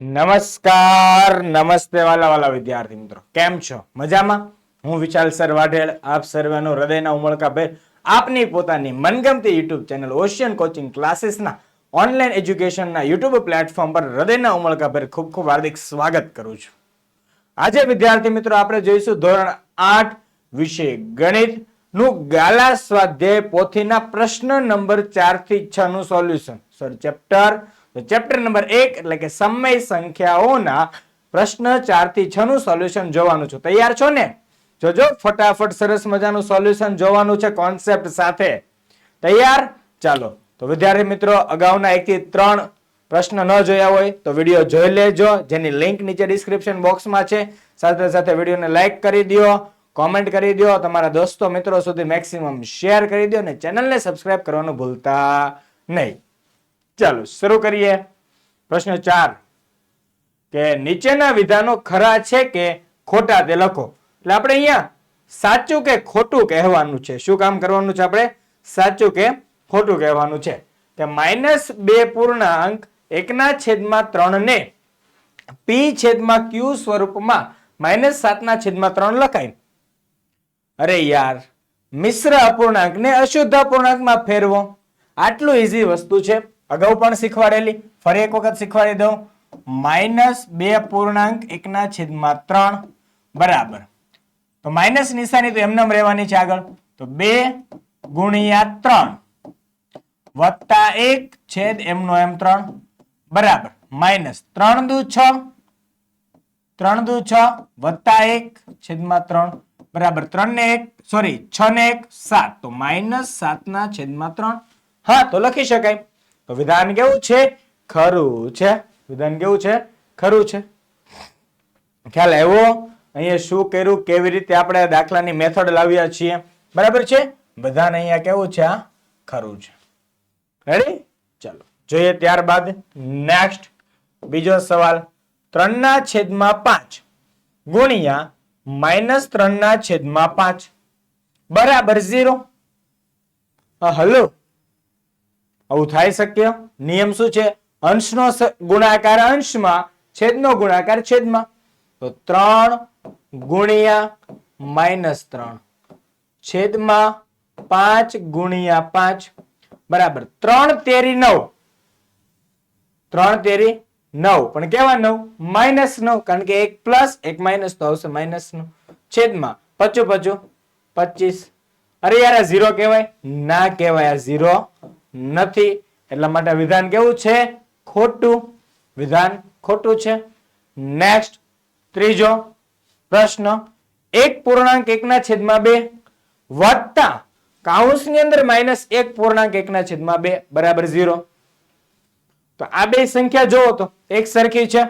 નમસ્કાર, નમસ્તે વાલા વાલા વિદ્યાર્થી મિત્રો. કેમ છો? મજામાં? હું વિશાલ સર વાઢેલ, આપ સર્વેનો હૃદયના ઉમળકા ભેર આપની પોતાની મનગમતી યુટ્યુબ ચેનલ ઓશિયન કોચિંગ ક્લાસીસના ઓનલાઈન એજ્યુકેશનના યુટ્યુબ પ્લેટફોર્મ પર હૃદયના ઉમળકા ભેર ખૂબ ખૂબ હાર્દિક સ્વાગત કરું છું. આજે વિદ્યાર્થી મિત્રો આપણે જોઈશું ધોરણ આઠ વિષય ગણિતનું ગાલા સ્વાધ્યાય પોથીના પ્રશ્ન નંબર ચારથી છ નું solution sorry chapter chapter number એક એટલે કે સમય સંખ્યાઓના પ્રશ્ન ચારથી છ નું સોલ્યુશન જોવાનું છું. તૈયાર છો ને? જોજો, ફટાફટ સરસ મજાનું સોલ્યુશન જોવાનું છે કોન્સેપ્ટ સાથે. તૈયાર? ચાલો. તો વિદ્યાર્થી મિત્રો, અગાઉના એક થી ત્રણ પ્રશ્ન ન જોયા હોય તો વીડિયો જોઈ લેજો, જેની લિંક નીચે ડિસ્ક્રિપ્શન બોક્સમાં છે. સાથે સાથે વિડીયોને લાઇક કરી દો કોમેન્ટ કરી દો, તમારા દોસ્તો મિત્રો સુધી મેક્સિમમ શેર કરી દો અને ચેનલને સબસ્ક્રાઇબ કરવાનું ભૂલતા નહીં. ચાલો શરૂ કરીએ. પ્રશ્ન ચાર. કે નીચેના વિધાનો ખરા છે કે ખોટા તે લખો. એટલે આપણે અહીંયા સાચું કે ખોટું કહેવાનું છે. શું કામ કરવાનું છે આપણે? સાચું કે ખોટું કહેવાનું છે. કે માઇનસ બે પૂર્ણાંક એકના છેદમાં ત્રણ ને પી છેદમાં ક્યુ સ્વરૂપમાં માઇનસ સાતના છેદમાં ત્રણ લખાય. અરે યાર, મિશ્ર અપૂર્ણાંકને અશુદ્ધ અપૂર્ણાંકમાં ફેરવો. આટલું ઈઝી વસ્તુ છે. અગાઉ પણ શીખવાડેલી, ફરી એક વખત શીખવાડી દઉં. માઇનસ બે પૂર્ણાંક એકના છેદમાં ત્રણ, બરાબર. તો માઇનસ નિશાની તો એમનેમ રહેવાની છે આગળ. તો બે ગુણ્યા ત્રણ વત્તા એક છેદ એમનો એમ ત્રણ, બરાબર. માઇનસ ત્રણ દુ છ, ત્રણ દુ છ વત્તા એક છેદમાં ત્રણ, બરાબર. ત્રણ ને એક, સોરી, છ ને એક, સાત. તો માઇનસ સાત ના છેદમાં ત્રણ. હા, તો લખી શકાય. તો વિધાન કેવું છે? ખરું છે. વિધાન કેવું છે? ખરું છે. ખ્યાલ એવો અહીંયા શું કર્યું? કેવી રીતે આપણે દાખલાની મેથડ લાવ્યા છીએ? બરાબર છે? બધાને અહીંયા કેવું છે આ ખરું છે. રેડી ચાલો. જોઈએ ત્યારબાદ નેક્સ્ટ બીજો સવાલ. ત્રણના છેદમાં પાંચ ગુણ્યા માઇનસ ત્રણના છેદમાં પાંચ. બરાબર ઝીરો. હલો આવું થાય શક્ય? નિયમ શું છે? અંશનો ગુણાકાર અંશમાં, છેદનો ગુણાકાર છેદમાં. તો ત્રણ ગુણ્યા માઇનસ ત્રણ. છેદમાં પાંચ ગુણ્યા પાંચ. બરાબર. ત્રણ તેરી નવ. ત્રણ તેરી નવ. પણ કેવા નવ? માઇનસ નવ. કારણ કે એક પ્લસ, એક માઇનસ તો આવશે માઇનસનું છેદમાં. પચું પચું. પચીસ. અરે યાર, આ ઝીરો કહેવાય? ના કહેવાય આ ઝીરો. નથી. એટલા માટે વિધાન કેવું છે? ખોટું. વિધાન ખોટું છે. નેક્સ્ટ ત્રીજો પ્રશ્ન. એક પૂર્ણાંક એકના છેદમાં બે વત્તા કાઉન્સની અંદર માઇનસ એક પૂર્ણાંક એકના છેદમાં બે બરાબર ઝીરો. તો આ બે સંખ્યા જોવો તો એક સરખી છે.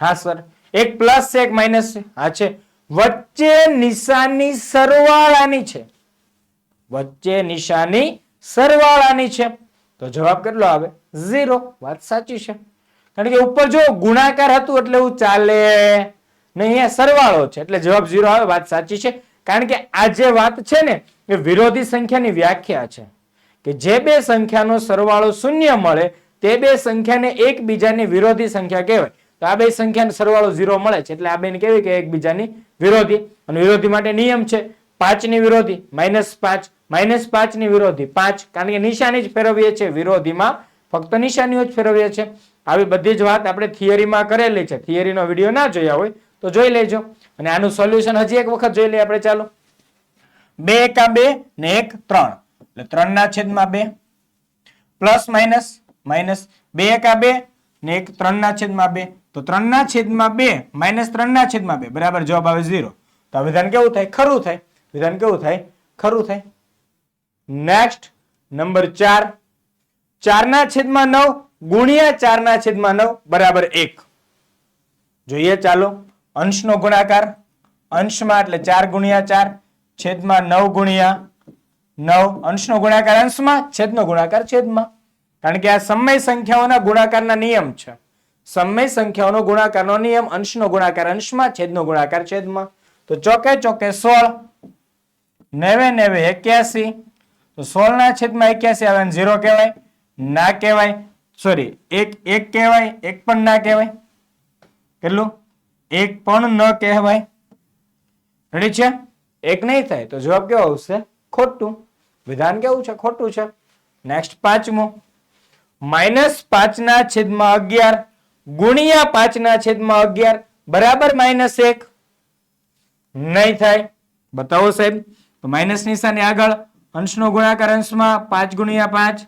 હા, સર. એક પ્લસ છે, એક માઇનસ છે. હા, છે. વચ્ચે નિશાની સરવાળાની છે. વચ્ચે નિશાની સરવાળાની છે. તો જવાબ કેટલો આવે? ઝીરો. વાત સાચી છે. કારણ કે ઉપર જો ગુણાકાર હતું એટલે એવું ચાલે. નહીં અહીંયા સરવાળો છે. એટલે જવાબ ઝીરો આવે, વાત સાચી છે. કારણ કે આ જે વાત છે ને, એ વિરોધી સંખ્યાની વ્યાખ્યા છે. કે જે બે સંખ્યાનો સરવાળો શૂન્ય મળે, તે બે સંખ્યાને એકબીજાની વિરોધી સંખ્યા કહેવાય. તો આ બે સંખ્યાનો સરવાળો ઝીરો મળે છે. એટલે આ બેને કહેવાય કે એકબીજાની વિરોધી. અને વિરોધી માટે નિયમ છે. પાંચની વિરોધી, માઇનસ પાંચ, માઇનસ પાંચની વિરોધી, પાંચ. કારણ કે નિશાની જ ફેરવીએ છીએ વિરોધીમાં. ફક્ત નિશાનીઓ જ ફેરવીએ છીએ. આવી બધી જ વાત આપણે થિયરીમાં કરેલી છે. થિયરીનો વીડિયો ના જોયા હોય તો જોઈ લેજો. અને આનું સોલ્યુશન હજી એક વખત જોઈ લઈએ આપણે ચાલો. બે એકા બે ને એક ત્રણ. એટલે ત્રણ ના છેદમાં બે. પ્લસ માઇનસ માઇનસ બે એકા બે ને એક ત્રણ ના છેદમાં બે. તો ત્રણ ના છેદમાં બે, માઇનસ ત્રણ ના છેદમાં બે. બરાબર? જવાબ આવે ઝીરો. તો આ કેવું થાય? ખરું થાય. વિધાન કેવું થાય? ખરું થાય. નેક્સ્ટ નંબર ચાર. ચારના છેદમાં નવ ગુણ્યા ચારના છેદમાં નવ બરાબર એક. જોઈએ ચાલો. અંશનો ગુણાકાર. અંશમાં એટલે ચાર ગુણ્યા ચાર, છેદમાં નવ ગુણ્યા નવ. અંશનો ગુણાકાર અંશમાં, છેદનો ગુણાકાર છેદમાં. કારણ કે આ સમય સંખ્યાઓના ગુણાકારના નિયમ છે. સમય સંખ્યાઓનો ગુણાકારનો નિયમ અંશનો ગુણાકાર અંશમાં, છેદનો ગુણાકાર છેદમાં. તો ચોકે ચોકે સોળ નેવે નેવે એક્યાસી. તો સોળ ના છેદમાં એક્યાસી આવે ઝીરો કહેવાય, ના કહેવાય સોરી એક એક કહેવાય, એક પણ ના કહેવાય. કેટલું? એક પણ ન કહેવાય. રેડી છે? એક નહીં થાય તો જવાબ કેવો આવશે? ખોટું. વિધાન કેવું છે? ખોટું છે. નેક્સ્ટ પાંચમું. માઇનસ પાંચના છેદમાં અગિયાર ગુણ્યા પાંચના છેદમાં અગિયાર, બરાબર માઇનસ એક. નહીં થાય. બતાવો સાહેબ. તો માઇનસ નિશાની આગળ, અંશનો ગુણાકાર અંશમાં પાંચ ગુણ્યા પાંચ,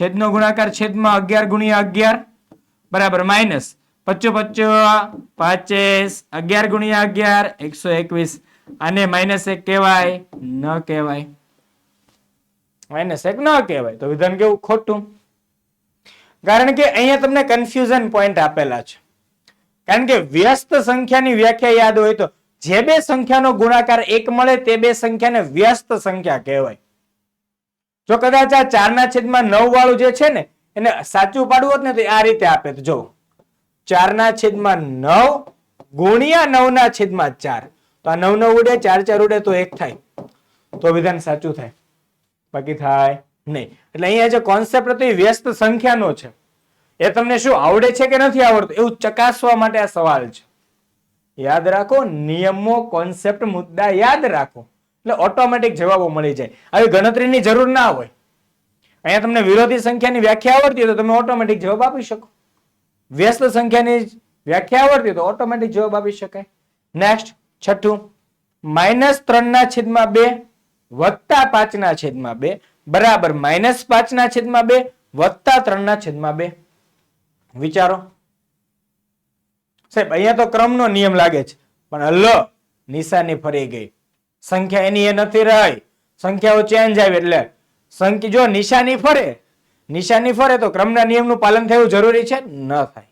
છેદનો ગુણાકાર છેદમાં અગિયાર ગુણ્યા અગિયાર, બરાબર માઇનસ પચો પચો પાંચેસ, અગિયાર ગુણ્યા અગિયાર, એકસો એકવીસ. આને માઇનસ એક કહેવાય, ન કહેવાય. માઇનસ એક ન કહેવાય, તો વિધાન કેવું? ખોટું. કારણ કે અહીંયા તમને કન્ફ્યુઝન પોઈન્ટ આપેલા છે. કારણ કે વ્યસ્ત સંખ્યાની વ્યાખ્યા યાદ હોય તો જે બે સંખ્યાનો ગુણાકાર એક મળે તે બે સંખ્યાને વ્યસ્ત સંખ્યા કહેવાય. જો કદાચ આ ચારના છેદમાં નવ વાળું જે છે ને, એને સાચું પાડવું હોત ને, તો આ રીતે આપે. તો જો, ચારના છેદમાં નવ ગુણ્યા નવના છેદમાં ચાર. તો આ નવ નવ ઉડે, ચાર ચાર ઉડે, તો એક થાય. તો વિધાન સાચું થાય. બાકી થાય નહીં. એટલે અહીંયા જે કોન્સેપ્ટ હતો એ વ્યસ્ત સંખ્યાનો છે. એ તમને શું આવડે છે કે નથી આવડતું? એવું ચકાસવા માટે આ સવાલ છે. યાદ રાખો, નિયમો કોન્સેપ્ટ મુદ્દા યાદ રાખો. એટલે ઓટોમેટિક જવાબો મળી જાય. આવી ગણતરીની જરૂર ના હોય. અહીંયા તમને વિરોધી સંખ્યાની વ્યાખ્યા આવડતી હોય તો તમે ઓટોમેટિક જવાબ આપી શકો. વ્યસ્ત સંખ્યાની વ્યાખ્યા આવડતી હોય તો ઓટોમેટિક જવાબ આપી શકાય. નેક્સ્ટ છઠ્ઠું. માઇનસ ત્રણના છેદમાં બે વત્તા પાંચના છેદમાં બે. બરાબર, માઇનસ પાંચના છેદમાં બે વત્તા ત્રણના છેદમાં બે. વિચારો. સાહેબ, અહીંયા તો ક્રમનો નિયમ લાગે છે. પણ લ, નિશાની ફરી ગઈ. સંખ્યા એની એ નથી રહી. સંખ્યાઓ ચેન્જ આવી એટલે સંખ્યા, જો નિશાની ફરે નિશાની ફરે તો ક્રમના નિયમનું પાલન થવું જરૂરી છે? ન થાય.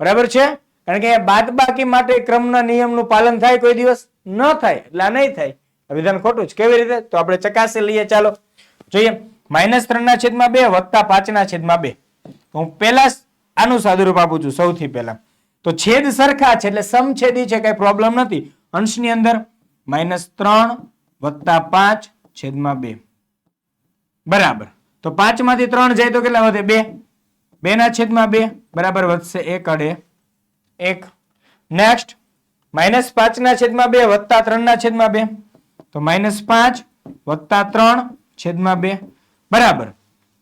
બરાબર છે? કારણ કે બાદ બાકી માટે ક્રમના નિયમનું પાલન થાય કોઈ દિવસ? ન થાય. એટલે નહીં થાય. વિધાન ખોટું છે. કેવી રીતે? તો આપણે ચકાસી લઈએ. ચાલો. જોઈએ. માઇનસ ત્રણના છેદમાં બે વત્તા પાંચના છેદમાં બે. હું પહેલા આનું સાદુરૂપ આપું છું, સૌથી પહેલા. તો છેદ સરખા છે એટલે સમછેદી છે, કઈ પ્રોબ્લેમ નથી. અંશની અંદર માઇનસ ત્રણ વત્તા પાંચ છેદમાં બે. બરાબર. તો પાંચમાંથી ત્રણ જાય તો કેટલા વધે? બે. બે ના છેદમાં બે, બરાબર વધશે એક અડે એક. નેક્સ્ટ માઇનસ પાંચ ના છેદમાં બે વત્તા ત્રણ ના છેદમાં બે. તો માઇનસ પાંચ વત્તા ત્રણ છેદમાં બે. બરાબર.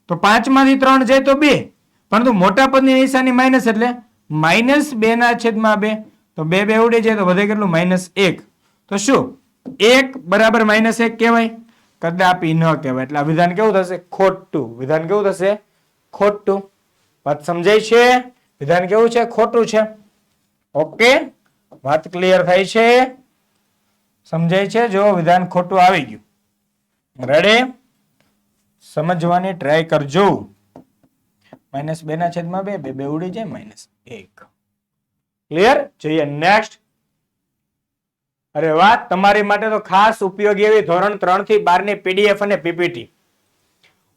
તો પાંચમાંથી ત્રણ જાય તો બે. પરંતુ મોટા પદની નિશાની માઇનસ એટલે માઇનસ બે ના છેદમાં બે. તો બે બે ઉડે જાય તો વધે કેટલું? માઇનસ એક. તો શું? એક બરાબર માઇનસ એક કહેવાય? કદાપી ન કહેવાય. એટલે આ વિધાન કેવું થશે? ખોટું. વિધાન કેવું થશે? ખોટું. વાત સમજાય છે? વિધાન કેવું છે? ખોટું છે. ઓકે? વાત ક્લિયર થાય છે? સમજાય છે? જો વિધાન ખોટું આવી ગયું. રડે સમજવાની ટ્રાય કરજો. માઇનસ બે ના છેદમાં બે બે બે ઉડી જાય માઇનસ એક. ક્લિયર જોઈએ નેક્સ્ટ અરે વાહ, તમારી માટે તો ખાસ ઉપયોગી એવી ધોરણ ત્રણથી બારની પીડીએફ અને પીપીટી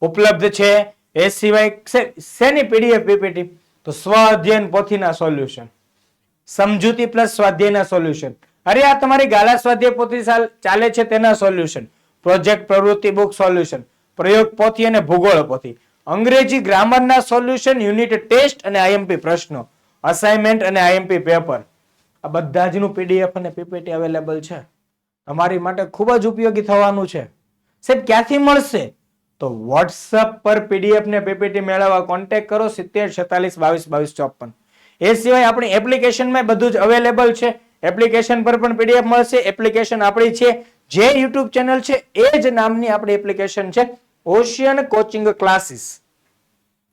ઉપલબ્ધ છે. એ સિવાય શેની પીડીએફ પીપીટી તો સ્વ અધ્યયન પોથીના સોલ્યુશન સમજૂતી પ્લસ સ્વાધ્યાયના સોલ્યુશન અરે આ તમારી ગાલા સ્વાધ્યાય પોથી ચાલે છે તેના સોલ્યુશન પ્રોજેક્ટ પ્રવૃત્તિ બુક સોલ્યુશન પ્રયોગ પોથી અને ભૂગોળ પોથી. અંગ્રેજી ગ્રામરના સોલ્યુશન, યુનિટ ટેસ્ટ અને આઈએમપી પ્રશ્નો અસાઇનમેન્ટ અને આઈએમપી પેપર આ બધા જનું પીડીએફ અને પીપીટી અવેલેબલ છે. તમારી માટે ખૂબ જ ઉપયોગી થવાનું છે. સાહેબ, ક્યાંથી મળશે? તો વોટ્સઅપ પર પીડીએફ ને પીપીટી મેળવવા કોન્ટેક્ટ કરો સિત્તેર, છેતાલીસ, બાવીસ બાવીસ, ચોપન. એ સિવાય આપણી એપ્લિકેશનમાં બધું જ અવેલેબલ છે. એપ્લિકેશન પર પણ પીડીએફ મળશે. એપ્લિકેશન આપણી છે. જે યુટ્યુબ ચેનલ છે, એ જ નામની આપણી એપ્લિકેશન છે. Ocean coaching classes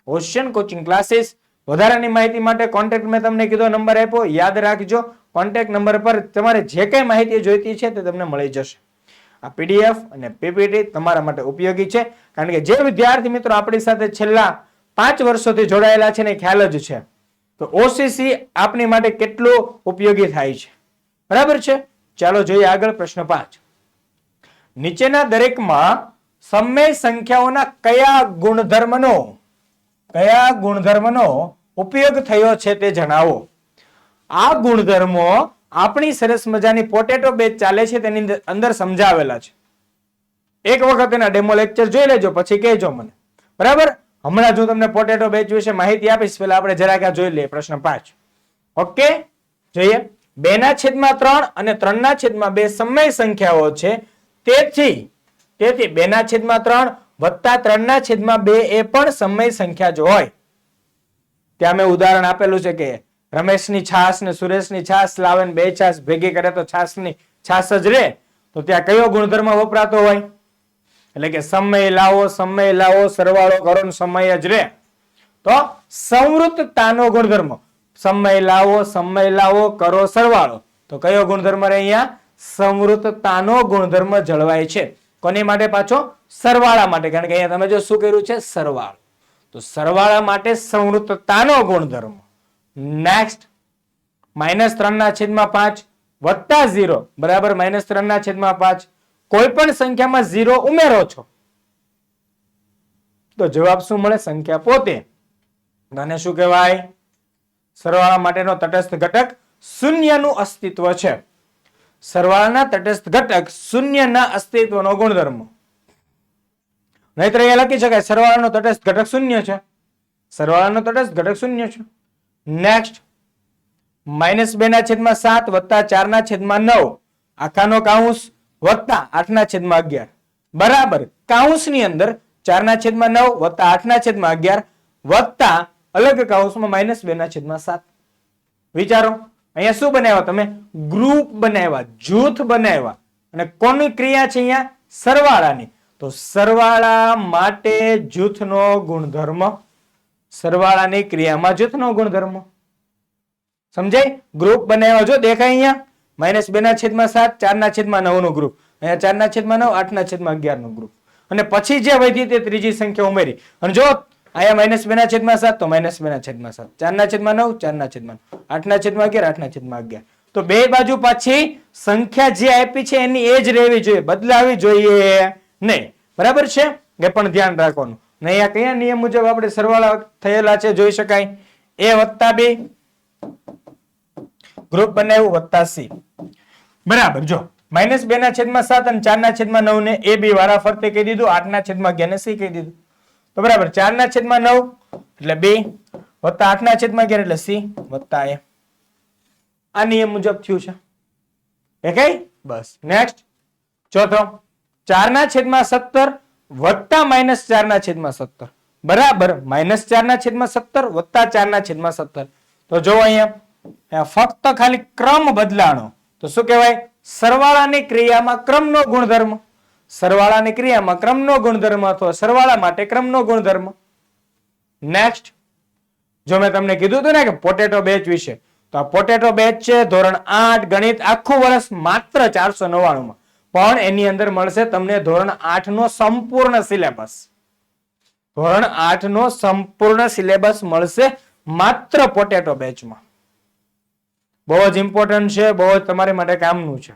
ocean coaching classes વધારાની માહિતી માટે કોન્ટેક્ટ મેં તમને કીધો, નંબર આપ્યો, યાદ રાખજો. કોન્ટેક્ટ નંબર પર તમારે જે કઈ માહિતી જોઈતી છે તે તમને મળી જશે. આ પીડીએફ અને પીપીટી તમારા માટે ઉપયોગી છે. કારણ કે જે વિદ્યાર્થી મિત્રો આપણી સાથે છેલ્લા પાંચ વર્ષોથી જોડાયેલા છે ને ખ્યાલ જ છે. તો ઓસીસી આપણી માટે કેટલું ઉપયોગી થાય છે? બરાબર છે? ચાલો જોઈએ આગળ પ્રશ્ન પાંચ. નીચેના દરેકમાં સમય સંખ્યાઓના કયા ગુણધર્મનો કયા ગુણધર્મનો ઉપયોગ થયો છે તે જણાવો. આ ગુણધર્મો આપણી સરસ મજાની પોટેટો બેચ ચાલે છે તેની અંદર- સમજાવેલા છે. એક વખત એના ડેમો લેક્ચર જોઈ લેજો, પછી કહેજો મને. બરાબર? હમણાં જો તમને પોટેટો બેચ વિશે માહિતી આપીશ પેલા આપણે જરાક જોઈ લઈએ, પ્રશ્ન પાંચ. ઓકે? જોઈએ. બે ના છેદમાં ત્રણ અને ત્રણ ના છેદમાં બે સમય સંખ્યાઓ છે. તેથી તેથી બે ના છેદમાં ત્રણ વત્તા ત્રણ ના છેદમાં બે એ પણ સમય સંખ્યા જ હોય. ત્યાં મેં ઉદાહરણ આપેલું છે કે રમેશની છાસ ને સુરેશની છાસ લાવે બે છાસ ભેગી કરે તો છાસની છાસ જ રે. તો ત્યાં કયો ગુણધર્મ વપરાતો હોય? એટલે કે સમય લાવો સમય લાવો, સરવાળો કરો સમય જ રે. તો સંવૃતતાનો ગુણધર્મ. સમય લાવો સમય લાવો, કરો, સરવાળો. તો કયો ગુણધર્મ રહે અહીંયા? સંવૃતતાનો ગુણધર્મ જળવાય છે. કોની માટે પાછો? સરવાળા માટે. કારણ કે અહીંયા તમે જો શું કર્યું છે? સરવાળો. તો સરવાળા માટે સંવૃતતાનો ગુણધર્મ. નેક્સ્ટ માઇનસ ત્રણ ના છેદમાં પાંચ વત્તા ઝીરો. બરાબર? માઇનસ ત્રણ ના છેદમાં પાંચ. કોઈ પણ સંખ્યામાં ઝીરો ઉમેરો છો. તો જવાબ શું મળે? સંખ્યા પોતે અને શું કહેવાય? સરવાળા માટેનો તટસ્થ ઘટક શૂન્યનું અસ્તિત્વ છે. સરવાળાના તટસ્થ ઘટક શૂન્યના અસ્તિત્વનો ગુણધર્મ નહીતર અહીંયા લખી શકાય સરવાળાનો તટસ્થ ઘટક શૂન્ય છે સરવાળાનો તટસ્થ ઘટક શૂન્ય છે નેક્સ્ટ માઇનસ બે ના છેદમાં સાત વત્તા ચાર ના છેદમાં નવ આખાનો કાઉન્સ વત્તા આઠ ના છેદમાં અગિયાર બરાબર કાઉન્સની અંદર ચાર ના છેદમાં નવ વત્તા આઠ ના છેદમાં અગિયાર વત્તા અલગ કાઉન્સમાં માઇનસ બે ના છેદમાં સાત વિચારો અહીંયા શું બનાવ્યા? તમે ગ્રુપ બનાવ્યા, જૂથ બનાવ્યા. અને કોની ક્રિયા છે અહીંયા? સરવાળાની. તો સરવાળા માટે જૂથનો ગુણધર્મ, સરવાળાની ક્રિયામાં જૂથનો ગુણધર્મ. સમજાય? ગ્રુપ બનાવ્યા જો દેખાય અહીંયા? માઇનસ બે ના છેદમાં સાત ચાર ના છેદમાં નવનું ગ્રુપ અહીંયા ચાર ના છેદમાં નવ આઠ ના છેદમાં અગિયારનું ગ્રુપ અને પછી જે વધી તે ત્રીજી સંખ્યા ઉમેરી. અને જો અહીંયા માઇનસ બે ના છેદમાં સાત, તો માઇનસ બે ના છેદમાં સાત. ચાર ના છેદમાં નવ ચાર ના છેદમાં આઠ ના છેદમાં અગિયાર આઠ ના છેદમાં અગિયાર. તો બે બાજુ પાછી સંખ્યા જે આપી છે એની એ જ રહેવી જોઈએ. બદલાવી જોઈએ. નહીં. બરાબર છે? એ પણ ધ્યાન રાખવાનું. ને અહીંયા કયા નિયમ મુજબ આપણે સરવાળા થયેલા છે જોઈ શકાય? એ વત્તા બે. ગ્રુપ બનાવ્યું વત્તા સી. બરાબર. જો, માઇનસ બે ના છેદમાં સાત અને ચાર ના છેદમાં નવ ને એ બી વારા ફરતે કહી દીધું આઠ ના છેદમાં અગિયાર ને સી કહી દીધું. તો બરાબર ચાર ના છેદમાં નવ એટલે બે વત્તા આઠ ના છેદમાં અગિયાર એટલે સી વત્તા એ. આ નિયમ મુજબ થયું છે. એ કઈ? બસ. નેક્સ્ટ ચોથો. ચાર ના છેદમાં સત્તર વત્તા માઇનસ ચાર ના છેદમાં સત્તર. બરાબર. માઇનસ ચાર ના છેદમાં સત્તર વત્તા ચાર ના છેદમાં સત્તર. તો જો અહીંયા ફક્ત ખાલી ક્રમ બદલાણો. તો શું કહેવાય? સરવાળાની ક્રિયામાં ક્રમનો ગુણધર્મ. સરવાળાની ક્રિયામાં ક્રમનો ગુણધર્મ અથવા સરવાળા માટે ક્રમનો ગુણધર્મ? નેક્સ્ટ જો મેં તમને કીધું હતું ને કે પોટેટો બેચ વિશે, તો આ પોટેટો બેચ છે ધોરણ આઠ, ગણિત આખું વર્ષ માત્ર ચારસો નવ્વાણું પણ એની અંદર મળશે તમને ધોરણ આઠ નો સંપૂર્ણ સિલેબસ ધોરણ આઠ નો સંપૂર્ણ સિલેબસ મળશે માત્ર પોટેટો બેચમાં બહુ જ ઇમ્પોર્ટન્ટ છે, બહુ જ તમારી માટે કામનું છે.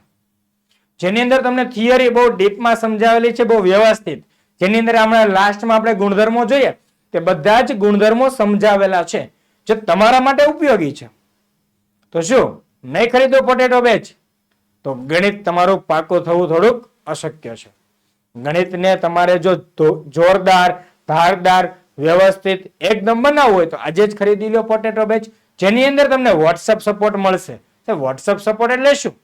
જેની અંદર તમને થિયરી બહુ ડીપમાં સમજાવેલી છે, બહુ વ્યવસ્થિત. જેની અંદર હમણાં લાસ્ટમાં આપણે ગુણધર્મો જોઈએ, તે બધા જ ગુણધર્મો સમજાવેલા છે, જે તમારા માટે ઉપયોગી છે. તો શું? નહીં ખરીદો પોટેટો બેચ તો ગણિત તમારું પાકું થવું થોડુંક અશક્ય છે. ગણિતને તમારે જો જોરદાર, ધારદાર, વ્યવસ્થિત, એકદમ બનાવવું હોય તો આજે જ ખરીદી લો પોટેટો બેચ જેની અંદર તમને વોટ્સઅપ સપોર્ટ મળશે. વોટ્સઅપ સપોર્ટ એટલે શું?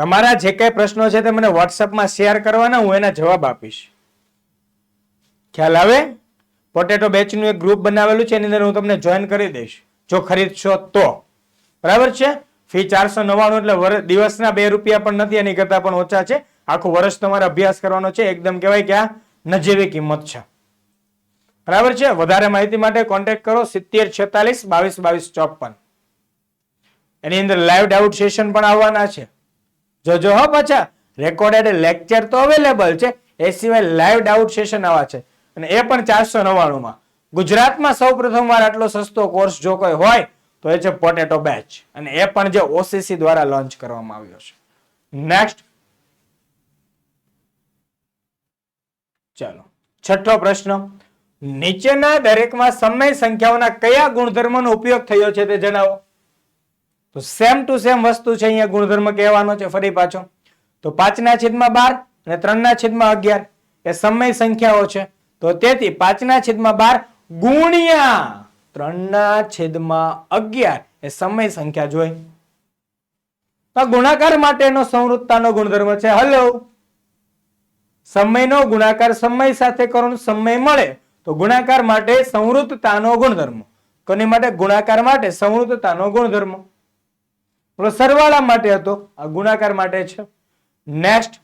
તમારા જે કઈ પ્રશ્નો છે તે મને વોટ્સઅપમાં શેર કરવાના, હું એના જવાબ આપીશ. ખ્યાલ આવે? પોટેટો બેચનું એક ગ્રુપ બનાવેલું છે, એની અંદર હું તમને જોઈન કરી દઈશ. જો ખરીદશો તો. બરાબર છે? ફી ચારસો નવ્વાણું એટલે દિવસના બે રૂપિયા પણ નથી, એની કરતા પણ ઓછા છે. આખું વર્ષ તમારે અભ્યાસ કરવાનો છે, એકદમ કહેવાય કે આ નજીવી કિંમત છે. બરાબર છે? વધારે માહિતી માટે કોન્ટેક્ટ કરો સિત્તેર છેતાલીસ બાવીસ બાવીસ ચોપન. એની અંદર લાઈવ ડાઉટ સેશન પણ આવવાના છે. જોજો હો પાછા. રેકોર્ડેડ લેક્ચર તો અવેલેબલ છે, એ સિવાય લાઈવ ડાઉટ સેશન આવા છે. અને એ પણ ચારસો નવ્વાણુંમાં. ગુજરાતમાં સૌ પ્રથમવાર આટલો સસ્તો કોર્સ જો કોઈ હોય, તો એ છે પોટેટો બેચ અને એ પણ જે ઓસીસી દ્વારા લોન્ચ કરવામાં આવ્યો છે. નેક્સ્ટ ચાલો. છઠ્ઠો પ્રશ્ન. નીચેના દરેકમાં સમય સંખ્યાઓના કયા ગુણધર્મનો ઉપયોગ થયો છે તે જણાવો. તો સેમ ટુ સેમ વસ્તુ છે અહીંયા ગુણધર્મ કહેવાનો છે ફરી પાછો. તો પાંચના છેદમાં બાર અને ત્રણના છેદમાં અગિયાર. એ સમય સંખ્યાઓ છે. તો તેથી પાંચના છેદમાં બાર ગુણ્યા ત્રણના છેદમાં અગિયાર. એ સમય સંખ્યા જોઈ. તો ગુણાકાર માટેનો સંવૃત્તાનો ગુણધર્મ છે. હલો સમયનો ગુણાકાર સમય સાથે કરો સમય મળે તો ગુણાકાર માટે સંવૃત્તતાનો ગુણધર્મ. કોની માટે? ગુણાકાર માટે સંવૃત્તતાનો ગુણધર્મ. સરવાળા માટે હતો, આ ગુણાકાર માટે છે. નેક્સ્ટ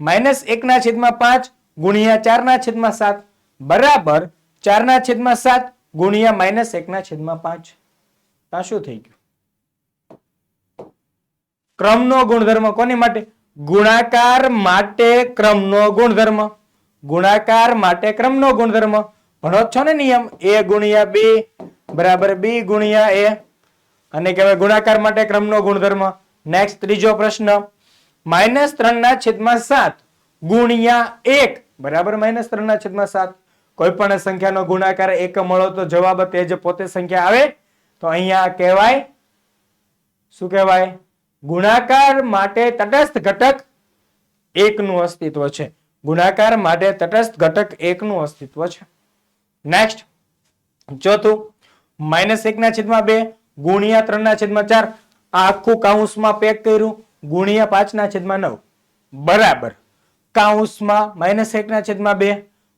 માઇનસ એકના છેદમાં પાંચ ગુણ્યા ચારના છેદમાં સાત. બરાબર ચારના છેદમાં સાત ગુણ્યા માઇનસ એકના છેદમાં પાંચ. આ શું થઈ ગયું? ક્રમનો ગુણધર્મ કોની માટે? ગુણાકાર માટે ક્રમનો ગુણધર્મ. ગુણાકાર માટે ક્રમનો ગુણધર્મ. ભણો છો ને નિયમ? એ ગુણ્યા બી. બરાબર બી ગુણ્યા એ અને કહેવાય ગુણાકાર માટે ક્રમનો ગુણધર્મ. નેક્સ્ટ ત્રીજો પ્રશ્ન. માઇનસ ત્રણ ના છેદમાં સાત ગુણ્યા એક. બરાબર માઇનસ ત્રણ ના છેદમાં સાત. કોઈ પણ સંખ્યાનો ગુણાકાર એક મળો તો જવાબ તે જ પોતે સંખ્યા આવે. તો અહીંયા કહેવાય, શું કહેવાય? ગુણાકાર માટે તટસ્થ ઘટક એકનું અસ્તિત્વ છે. ગુણાકાર માટે તટસ્થ ઘટક એકનું અસ્તિત્વ છે. નેક્સ્ટ ચોથું. માઇનસ એકના છેદમાં બે. ગુણ્યા ત્રણના છેદમાં ચાર. આખું કાઉન્સમાં પેક કર્યું. ગુણ્યા પાંચના છેદમાં નવ. બરાબર. કાઉન્સમાં માઇનસ એકના છેદમાં બે.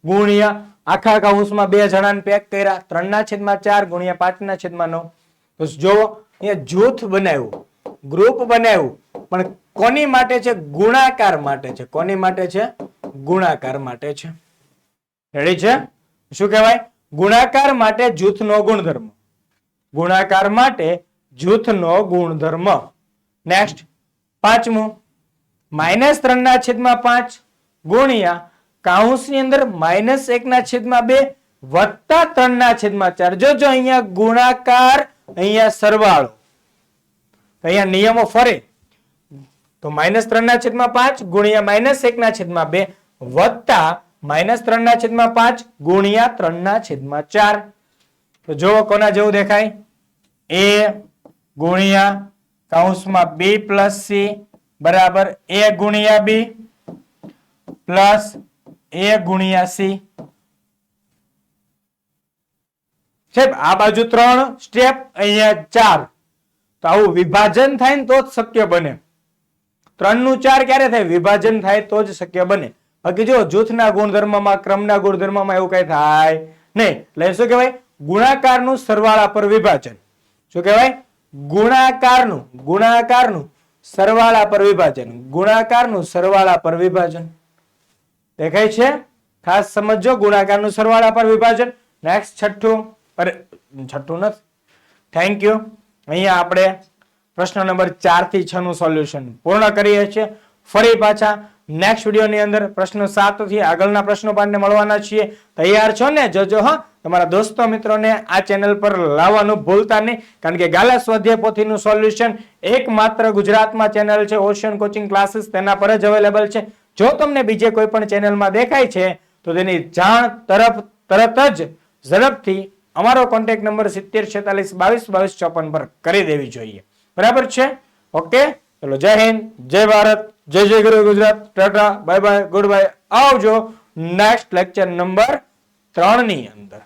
ગુણ્યા આખા કાઉન્સમાં બે જણાને પેક કર્યા. ત્રણના છેદમાં ચાર, ગુણ્યા પાંચના છેદમાં નવ. તો જો અહીંયા જૂથ બનાવ્યું, ગ્રુપ બનાવ્યું, પણ કોની માટે છે? ગુણાકાર માટે છે. કોની માટે છે? ગુણાકાર માટે છે. રેડી છે? શું કહેવાય? ગુણાકાર માટે જૂથનો ગુણધર્મ. ગુણાકાર માટે જૂથનો ગુણધર્મ. નેક્સ્ટ પાંચમું, માઇનસ ત્રણના છેદમાં પાંચ ગુણ્યા કાઉન્સની અંદર માઇનસ એકના છેદમાં બે વત્તા ત્રણના છેદમાં ચાર. જોજો અહીંયા ગુણાકાર અહીંયા સરવાળો, અહીંયા નિયમો ફરે, તો માઇનસ ત્રણના છેદમાં પાંચ ગુણ્યા માઇનસ એકના છેદમાં બે વત્તા માઇનસ ત્રણના છેદમાં પાંચ ગુણ્યા ત્રણના છેદમાં ચાર. તો જોવો કોના જેવું દેખાય. એ ગુણ્યા કૌંસમાં બી પ્લસ સી બરાબર એ ગુણ્યા બી પ્લસ એ ગુણ્યા સી આ બાજુ ત્રણ સ્ટેપ અહીંયા ચાર. તો આવું વિભાજન થાય ને તો જ શક્ય બને. ત્રણનું ચાર ક્યારે થાય? વિભાજન થાય તો જ શક્ય બને. બાકી જો જૂથના ગુણધર્મમાં, ક્રમના ગુણધર્મમાં એવું કઈ થાય નહીં. એટલે શું કહેવાય? ગુણાકારનું સરવાળા પર વિભાજન. શું કહેવાય? ગુણાકારનું ગુણાકારનું સરવાળા પર વિભાજન. ગુણાકારનું સરવાળા પર વિભાજન. દેખાય છે? ખાસ સમજો ગુણાકારનું સરવાળા પર વિભાજન. નેક્સ્ટ છઠ્ઠું. અરે, છઠ્ઠું નથી. થેન્ક યુ અહીંયા આપણે પ્રશ્ન નંબર ચારથી છ નું સોલ્યુશન પૂર્ણ કરીએ છીએ. ફરી પાછા નેક્સ્ટ વિડીયોની અંદર પ્રશ્ન સાતથી આગળના પ્રશ્નો પાઠને મળવાના છીએ. તૈયાર છો ને? જજો, હા. તમારા દોસ્તો મિત્રોને આ ચેનલ પર લાવવાનું ભૂલતા નહીં, કારણ કે ગાલા સ્વાધ્યાય પોથીનું સોલ્યુશન એકમાત્ર ગુજરાતમાં ચેનલ છે, ઓશિયન કોચિંગ ક્લાસીસ તેના પર જ અવેલેબલ છે. જો તમને બીજે કોઈ પણ ચેનલમાં દેખાય છે, તો તેની જાણ તરફ, તરત જ ઝડપથી અમારો કોન્ટેક્ટ નંબર સિત્તેર છેતાલીસ બાવીસ બાવીસ ચોપન પર કરી દેવી જોઈએ. બરાબર છે? ઓકે? ચલો, જય હિન્દ, જય ભારત, જય જય ગુરુ Gujarat, tata, bye bye, goodbye. આવજો નેક્સ્ટ લેક્ચર નંબર ત્રણની અંદર.